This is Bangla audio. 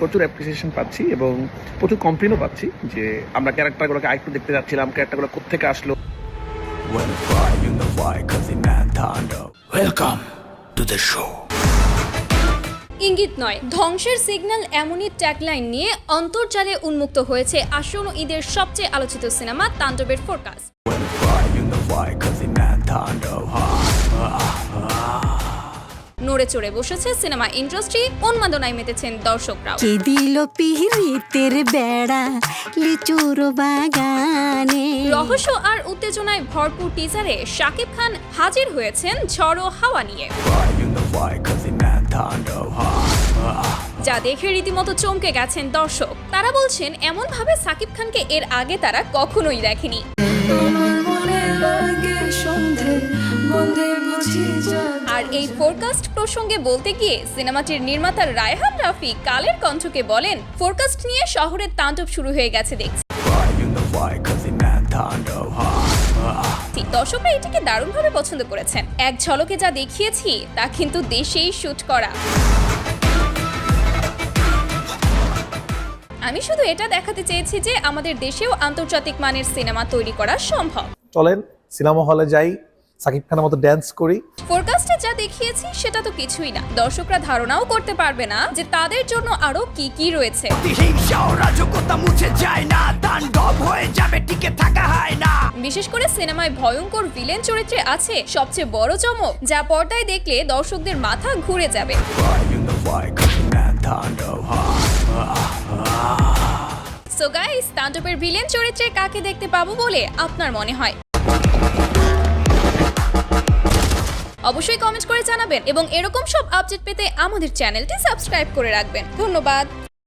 প্রচুর অ্যাপ্রিসিয়েশন পাচ্ছি এবং প্রচুর কমপ্লেনও পাচ্ছি যে আমরা ক্যারেক্টারগুলোকে আরেকটু দেখতে যাচ্ছিলাম ক্যারেক্টারগুলো কোথেকে আসলো। Welcome to the show. ইঙ্গিত নয় ধ্বংসের সিগন্যাল এমনই ট্যাগলাইন নিয়ে অন্তর্জালে উন্মুক্ত হয়েছে আসন্ন ঈদের সবচেয়ে আলোচিত সিনেমা তাণ্ডবের ফোরকাস্ট নড়ে চড়ে বসেছে সিনেমা ইন্ডাস্ট্রি উন্মাদনায় মেতেছেন দর্শকরাও। কে দিল পিহিতের বেড়া লিচুর বাগানে? রহস্য আর উত্তেজনায় ভরপুর টিজারে শাকিব খান হাজির হয়েছেন ঝড়ো হাওয়া নিয়ে। যা দেখে রীতিমতো চমকে গেছেন দর্শক। তারা বলছেন এমন ভাবে সাকিব খানকে এর আগে তারা কখনোই দেখেনি। আর এই ফোরকাস্ট প্রসঙ্গে বলতে গিয়ে সিনেমাটির নির্মাতা রায়হান রাফি কালের কণ্ঠকে বলেন ফোরকাস্ট নিয়ে শহরের তাণ্ডব শুরু হয়ে গেছে দেখছি। দর্শকরা এটিকে দারুণভাবে পছন্দ করেছেন। এক ঝলকে যা দেখিয়েছি, তা কিন্তু দেশেই শুট করা। আমি শুধু এটা দেখাতে চেয়েছি যে আমাদের দেশেও আন্তর্জাতিক মানের সিনেমা তৈরি করা সম্ভব। চলেন, সিনেমা হলে যাই। সাকিব খানের মতো ড্যান্স করি। ফোরকাস্টে যা দেখিয়েছি সেটা তো কিছুই না। দর্শকরা ধারণাও করতে পারবে না যে তাদের জন্য আরও কি কি রয়েছে। হিংসা ও রাজকতা মুছে যায় না তাণ্ডব হয়ে যাবে টিকে থাকা হয় না। বিশেষ করে সিনেমায় ভয়ঙ্কর ভিলেন চরিত্রে আছে সবচেয়ে বড় চমক যা পর্দায় দেখলে দর্শকদের মাথা ঘুরে যাবে। সো গাইস তাণ্ডবের ভিলেন চরিত্রে কাকে দেখতে পাবো বলে আপনার মনে হয়? অবশ্যই কমেন্ট করে জানাবেন এবং এরকম সব আপডেট পেতে আমাদের চ্যানেলটি সাবস্ক্রাইব করে রাখবেন। ধন্যবাদ।